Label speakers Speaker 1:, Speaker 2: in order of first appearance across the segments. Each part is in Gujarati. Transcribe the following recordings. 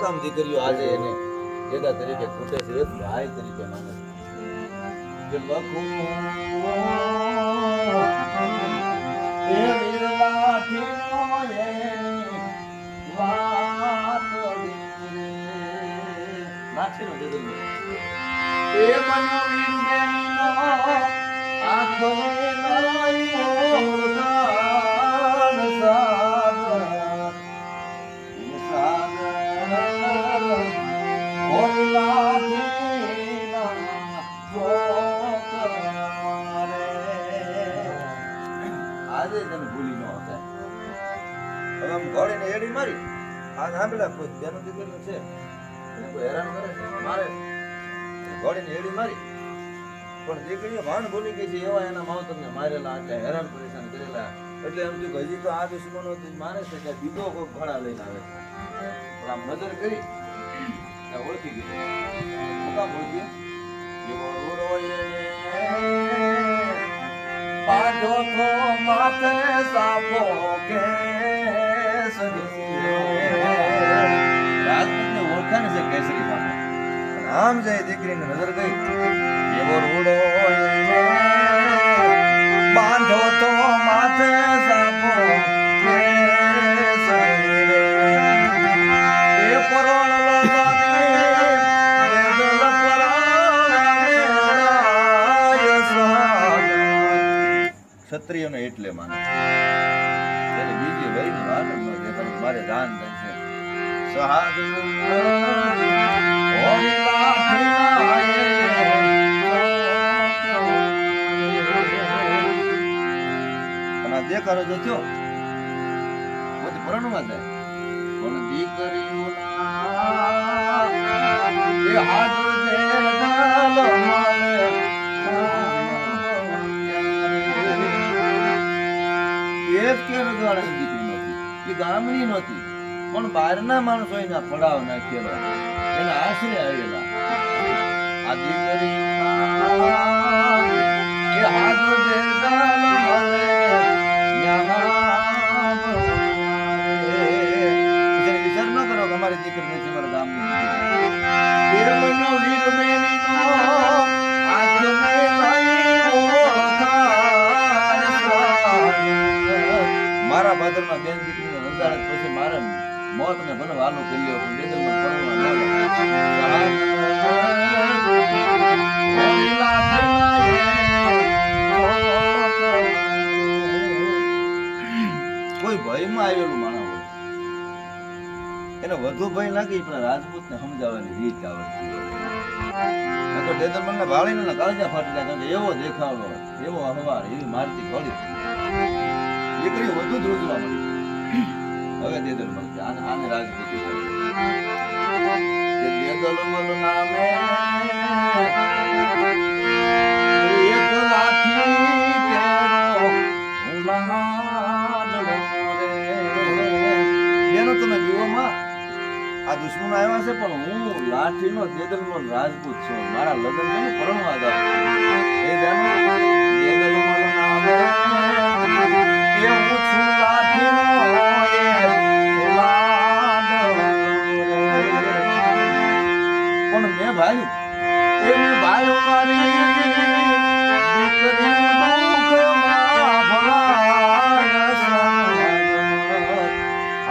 Speaker 1: કામ દીકરીઓ આજે એને જેદા તરીકે ખૂટે છે ભાઈ તરીકે માને છે. કે લખું એ વિરલાઠીનો આજે તને ભૂલી ન હતા આમ ઘોડીને એડી મારી, આ સાંભળ્યા કોઈ તેનું દીકરીનું છે. કોઈ હેરાન કરે મારે ઘોડીને એડી મારી. પણ દીકરીએ ભાન ભૂલી ગઈ છે, એવા એના માવતરને મારેલા હેરાન પરેશાન કરેલા. એટલે એમ થયું તો આ દુશ્મનો મારે છે કે બીજો કોઈ ઘોડા લઈને આવે પણ આમ નજર કરી ત્યાં ઓળખી શું કામ ઓળખી એવો રૂડો એ બાંધો તો માથે સાપો કેસરી. રાજપૂતને ઓળખાણ છે કેસરી પણ આમ જાય દીકરીને નજર ગઈ. ક્ષત્રિયોને એટલે માને ત્યારે બીજી વયની વાત જ ન દેખાય. મારે દાન થાય છે. સહાગ દેખાડો જો થયો, બધી પરણવા જાય. પણ દીકરીઓના કે રજવાડાની દીકરી નહોતી. એ ગામની નહોતી, પણ બહારના માણસો એના પડાવ નાખેલા એના આશરે આવેલા. આ દીકરી, કે હાથ દેખાડો મોત ને બનવાનો કર્યો પણ બેદરમાં પરણવા કોઈ ભયમાં આવેલું માણસ એને વધુ ભય લાગે પણ રાજપૂતને સમજાવવાની રીત આવડતી તો ડેદરમલને ભાળીને કાળજા ફાટી જાય. એવો દેખાવડો એવો અહવાર એવી મારતી ઘોડી દીકરી વધુ જ રોજવા મળી હવે ડેદરમલ કે આને આને જીવોમાં આ દુશ્મન આવ્યા છે પણ હું લાઠીનો દેદલનો રાજપૂત છું મારા લગ્ન છે ને ભાઈ. એ મેં ભાઈ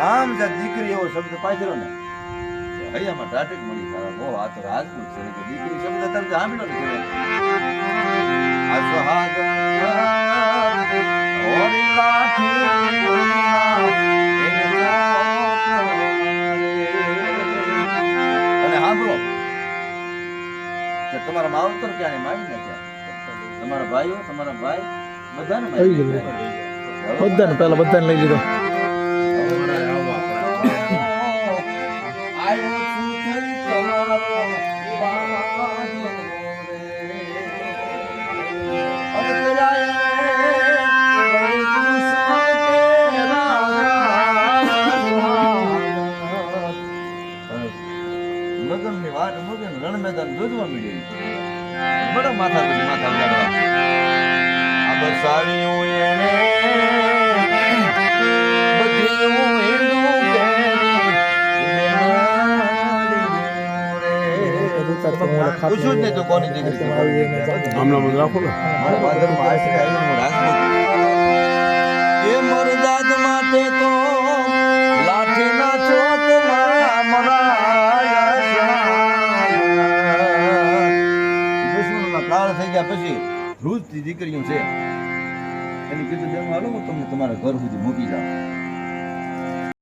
Speaker 1: આમ જે દીકરી એવો શબ્દ પાછળ ને હૈયામાં ટ્રાફિક મળી તારા બહુ આ તો રાજપૂત છે દીકરી શબ્દ તરફ સાંભળ્યો નથી આ અને સાંભળો કે તમારા માવતર ક્યારે મારી નાખ્યા તમારા ભાઈઓ તમારા ભાઈ બધાને
Speaker 2: બધાને પેલા બધાને લઈ લીધો.
Speaker 1: ને રણ મેદાન જોજવા મળ્યું બડા માથા પછી માથા ઉડાડવા. આ બસાવ્યું એને બધું પૂછ્યું જ નહીં તો કોની દીકરી
Speaker 2: હમણાં મને રાખો ને.
Speaker 1: મારા બાદરમાં આશરે આવીને ગયા પછી રૂજતી દીકરીઓ છે. એને કીધું બેન હાલો, હું તમને તમારા ઘર સુધી મૂકી જાઉં.